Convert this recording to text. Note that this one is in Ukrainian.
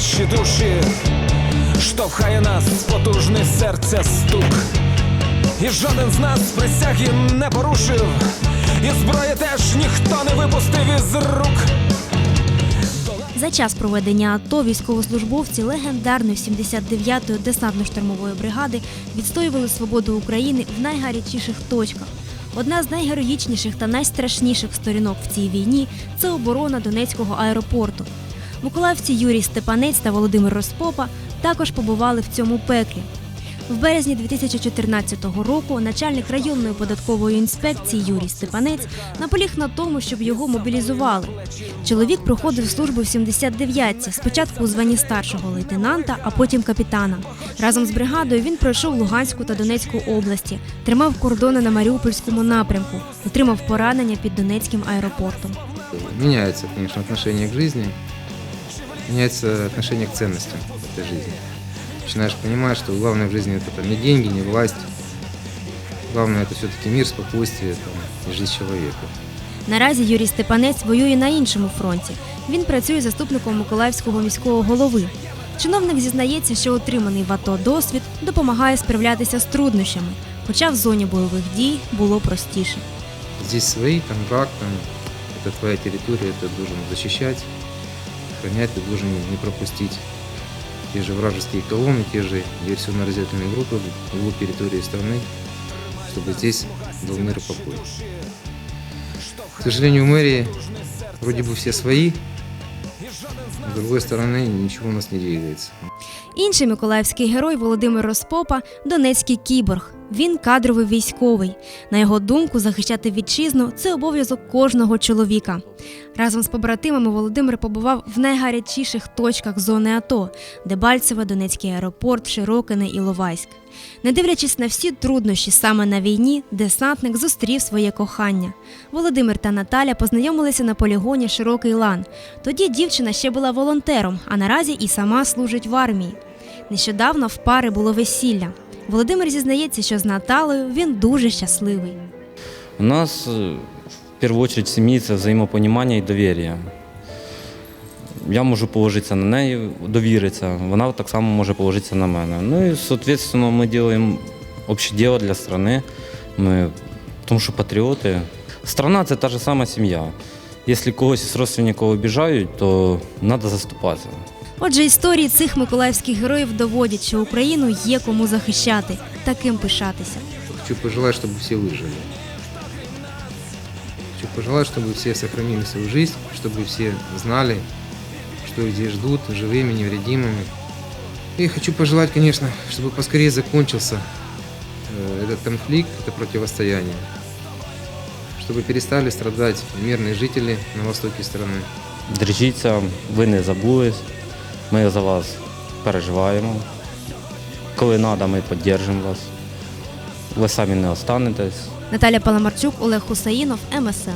наші душі, штовхає нас потужний серця стук. І жоден з нас присяги не порушив, і зброї теж ніхто не випустив із рук. За час проведення АТО військовослужбовці легендарної 79-ї десантно-штурмової бригади відстоювали свободу України в найгарячіших точках. Одна з найгероїчніших та найстрашніших сторінок в цій війні це оборона Донецького аеропорту. Миколаївці Юрій Степанець та Володимир Роспопа також побували в цьому пеклі. В березні 2014 року начальник районної податкової інспекції Юрій Степанець наполіг на тому, щоб його мобілізували. Чоловік проходив службу в 79-ці, спочатку у званні старшого лейтенанта, а потім капітана. Разом з бригадою він пройшов Луганську та Донецьку області, тримав кордони на Маріупольському напрямку, отримав поранення під Донецьким аеропортом. Меняется, конечно, отношение к жизни, меняется отношение к ценностям этой жизни. Начинаешь понимать, что главное в жизни это там, не деньги, не власть. Главное это все-таки мир, спокойствие там, и жизнь человека. Наразі Юрій Степанець воює на іншому фронті. Він працює заступником Миколаївського міського голови. Чиновник зізнається, що отриманий в АТО досвід допомагає справлятися з труднощами, хоча в зоні бойових дій було простіше. Здесь свои, там враг, там, это твоя территория, ты должен защищать, охранять, ты должен не пропустить те же вражеские колонны, те же диверсионно-разведывательные группы в углу территории страны, чтобы здесь был мир и покой. К сожалению, в мэрии вроде бы все свои, с другой стороны ничего у нас не двигается. Інший миколаївський герой Володимир Роспопа Донецький кіборг. Він кадровий військовий. На його думку, захищати вітчизну це обов'язок кожного чоловіка. Разом з побратимами Володимир побував в найгарячіших точках зони АТО Дебальцеве, Донецький аеропорт, Широкине, Іловайськ. Не дивлячись на всі труднощі саме на війні, десантник зустрів своє кохання. Володимир та Наталя познайомилися на полігоні Широкий лан. Тоді дівчина ще була волонтером, а наразі і сама служить в армії. Нещодавно в пари було весілля. Володимир зізнається, що з Наталею він дуже щасливий. У нас е, в першу чергу в сім'ї це взаємопонімання і довір'я. Я можу положитися на неї, довіритися, вона так само може положитися на мене. Ну і, соответственно, ми робимо общее дело для страны. Ми, тому що патріоти. Страна це та ж сама сім'я. Якщо когось із родственників обіжають, то треба заступатися. Отже, історії цих миколаївських героїв доводять, що Україну є кому захищати, таким пишатися. Хочу пожелать, чтобы все выжили. Хочу пожелать, чтобы все сохранили свою жизнь, чтобы все знали, что их здесь ждут, живыми, невредимыми. И хочу пожелать, конечно, чтобы поскорее закончился э, этот конфликт, это противостояние. Чтобы перестали страдать мирные жители на востоке страны. Держіться, ви не забулись. Ми за вас переживаємо. Коли треба, ми підтримуємо вас. Ви самі не останетесь. Наталя Паламарчук, Олег Хусаїнов, МСН.